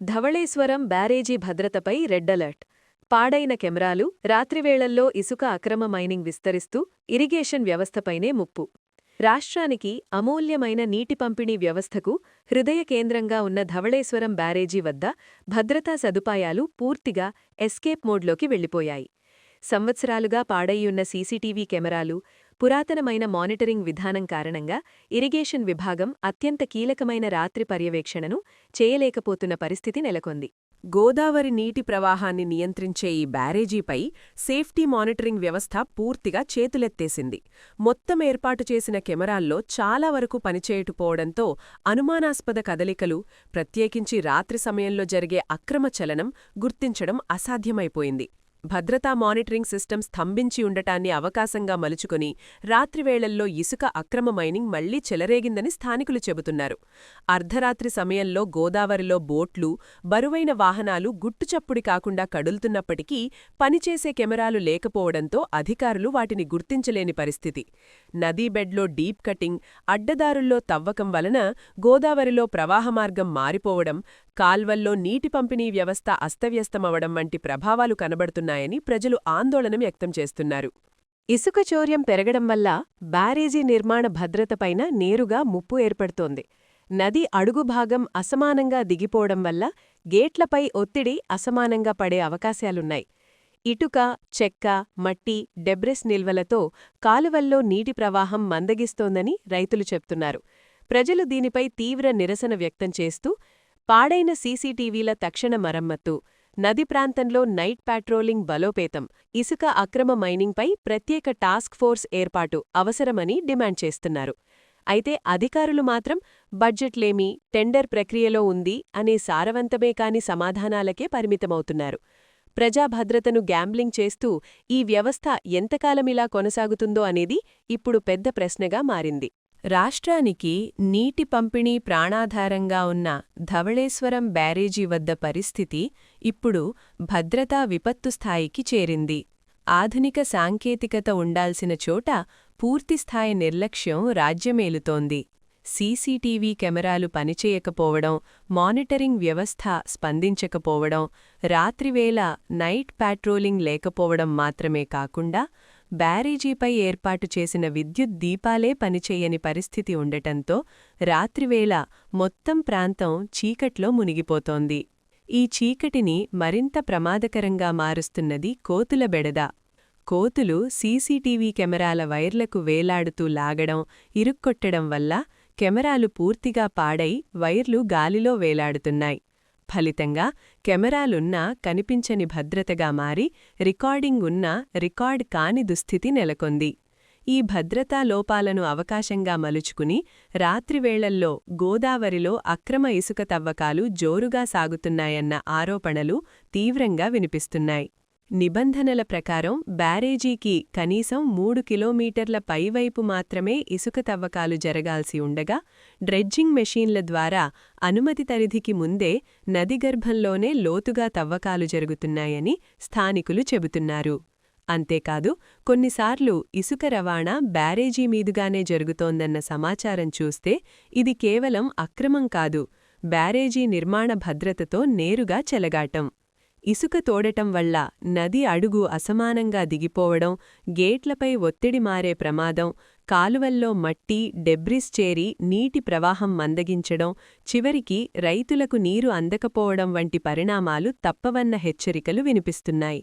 ధవళేశ్వరం బ్యారేజీ భద్రతపై red alert. పాడైన కెమెరాలు రాత్రివేళల్లో ఇసుక అక్రమ మైనింగ్ విస్తరిస్తూ ఇరిగేషన్ వ్యవస్థపైనే ముప్పు. రాష్ట్రానికి అమూల్యమైన నీటి పంపిణీ వ్యవస్థకు హృదయ కేంద్రంగా ఉన్న ధవళేశ్వరం బ్యారేజీ వద్ద భద్రతా సదుపాయాలు పూర్తిగా ఎస్కేప్ మోడ్లోకి వెళ్ళిపోయాయి సంవత్సరాలుగా పాడయ్యున్న సీసీటీవీ కెమెరాలు పురాతనమైన మానిటరింగ్ విధానం కారణంగా ఇరిగేషన్ విభాగం అత్యంత కీలకమైన రాత్రి పర్యవేక్షణను చేయలేకపోతున్న పరిస్థితి నెలకొంది. గోదావరి నీటి ప్రవాహాన్ని నియంత్రించే ఈ బ్యారేజీపై సేఫ్టీ మానిటరింగ్ వ్యవస్థ పూర్తిగా చేతులెత్తేసింది. మొత్తం ఏర్పాటు చేసిన కెమెరాల్లో చాలా వరకు పనిచేయటుపోవడంతో అనుమానాస్పద కదలికలు ప్రత్యేకించి రాత్రి సమయంలో జరిగే అక్రమ చలనం గుర్తించడం అసాధ్యమైపోయింది. భద్రతా మానిటరింగ్ సిస్టమ్ స్తంభించి ఉండటాన్ని అవకాశంగా మలుచుకుని రాత్రివేళల్లో ఇసుక అక్రమ మైనింగ్ మళ్ళీ చెలరేగిందని స్థానికులు చెబుతున్నారు. అర్ధరాత్రి సమయంలో గోదావరిలో బోట్లు బరువైన వాహనాలు గుట్టుచప్పుడి కాకుండా కడులుతున్నప్పటికీ పనిచేసే కెమెరాలు లేకపోవడంతో అధికారులు వాటిని గుర్తించలేని పరిస్థితి. నదీబెడ్లో డీప్ కటింగ్ అడ్డదారుల్లో తవ్వకం వలన గోదావరిలో ప్రవాహమార్గం మారిపోవడం కాల్వల్లో నీటి పంపిణీ వ్యవస్థ అస్తవ్యస్తమవడం వంటి ప్రభావాలు కనబడుతున్నాయని ప్రజలు ఆందోళన వ్యక్తం చేస్తున్నారు. ఇసుక చౌర్యం పెరగడం వల్ల బ్యారేజీ నిర్మాణ భద్రతపైన నేరుగా ముప్పు ఏర్పడుతోంది. నది అడుగు భాగం అసమానంగా దిగిపోవడం వల్ల గేట్లపై ఒత్తిడి అసమానంగా పడే అవకాశాలున్నాయి. ఇటుక చెక్క మట్టి డెబ్రెస్ నిల్వలతో కాలువల్లో నీటి ప్రవాహం మందగిస్తోందని రైతులు చెప్తున్నారు. ప్రజలు దీనిపై తీవ్ర నిరసన వ్యక్తం చేస్తూ పాడైన సీసీటీవీల తక్షణ మరమ్మత్తు నది ప్రాంతంలో నైట్ పాట్రోలింగ్ బలోపేతం ఇసుక అక్రమ మైనింగ్పై ప్రత్యేక టాస్క్ ఫోర్స్ ఏర్పాటు అవసరమని డిమాండ్ చేస్తున్నారు. అయితే అధికారులు మాత్రం బడ్జెట్లేమి టెండర్ ప్రక్రియలో ఉంది అనే సారవంతమే కాని సమాధానాలకే పరిమితమవుతున్నారు. ప్రజాభద్రతను గ్యాంబ్లింగ్ చేస్తూ ఈ వ్యవస్థ ఎంతకాలమిలా కొనసాగుతుందో అనేది ఇప్పుడు పెద్ద ప్రశ్నగా మారింది. రాష్ట్రానికి నీటి పంపిణీ ప్రాణాధారంగా ఉన్న ధవళేశ్వరం బ్యారేజీ వద్ద పరిస్థితి ఇప్పుడు భద్రతా విపత్తు స్థాయికి చేరింది. ఆధునిక సాంకేతికత ఉండాల్సిన చోట పూర్తిస్థాయి నిర్లక్ష్యం రాజ్యమేలుతోంది సీసీటీవీ కెమెరాలు పనిచేయకపోవడం మానిటరింగ్ వ్యవస్థ స్పందించకపోవడం రాత్రివేళ నైట్ పాట్రోలింగ్ లేకపోవడం మాత్రమే కాకుండా బ్యారేజీపై ఏర్పాటు చేసిన విద్యుత్ దీపాలే పనిచేయని పరిస్థితి ఉండటంతో రాత్రివేళ మొత్తం ప్రాంతం చీకట్లో మునిగిపోతోంది. ఈ చీకటిని మరింత ప్రమాదకరంగా మారుస్తున్నది కోతుల బెడద. కోతులు సీసీటీవీ కెమెరాల వైర్లకు వేలాడుతూ లాగడం ఇరుక్కొట్టడం వల్ల కెమెరాలు పూర్తిగా పాడై వైర్లు గాలిలో వేలాడుతున్నాయి. ఫలితంగా కెమెరాలున్నా కనిపించని భద్రతగా మారి రికార్డింగ్ ఉన్నా రికార్డ్ కాని దుస్థితి నెలకొంది. ఈ భద్రతా లోపాలను అవకాశంగా మలుచుకుని రాత్రివేళల్లో గోదావరిలో అక్రమ ఇసుక తవ్వకాలు జోరుగా సాగుతున్నాయన్న ఆరోపణలు తీవ్రంగా వినిపిస్తున్నాయి. నిబంధనల ప్రకారం బ్యారేజీకి కనీసం మూడు కిలోమీటర్ల పైవైపు మాత్రమే ఇసుక తవ్వకాలు జరగాల్సి ఉండగా డ్రెడ్జింగ్ మెషీన్ల ద్వారా అనుమతి తరిధికి ముందే నదిగర్భంలోనే లోతుగా తవ్వకాలు జరుగుతున్నాయని స్థానికులు చెబుతున్నారు. అంతేకాదు కొన్నిసార్లు ఇసుక రవాణా బ్యారేజీ మీదుగానే జరుగుతోందన్న సమాచారం చూస్తే ఇది కేవలం అక్రమం కాదు బ్యారేజీ నిర్మాణ భద్రతతో నేరుగా చెలగాటం. ఇసుక తోడటం వల్ల నది అడుగు అసమానంగా దిగిపోవడం గేట్లపై ఒత్తిడి మారే ప్రమాదం కాలువల్లో మట్టి డెబ్రిస్ చేరి నీటి ప్రవాహం మందగించడం చివరికి రైతులకు నీరు అందకపోవడం వంటి పరిణామాలు తప్పవన్న హెచ్చరికలు వినిపిస్తున్నాయి.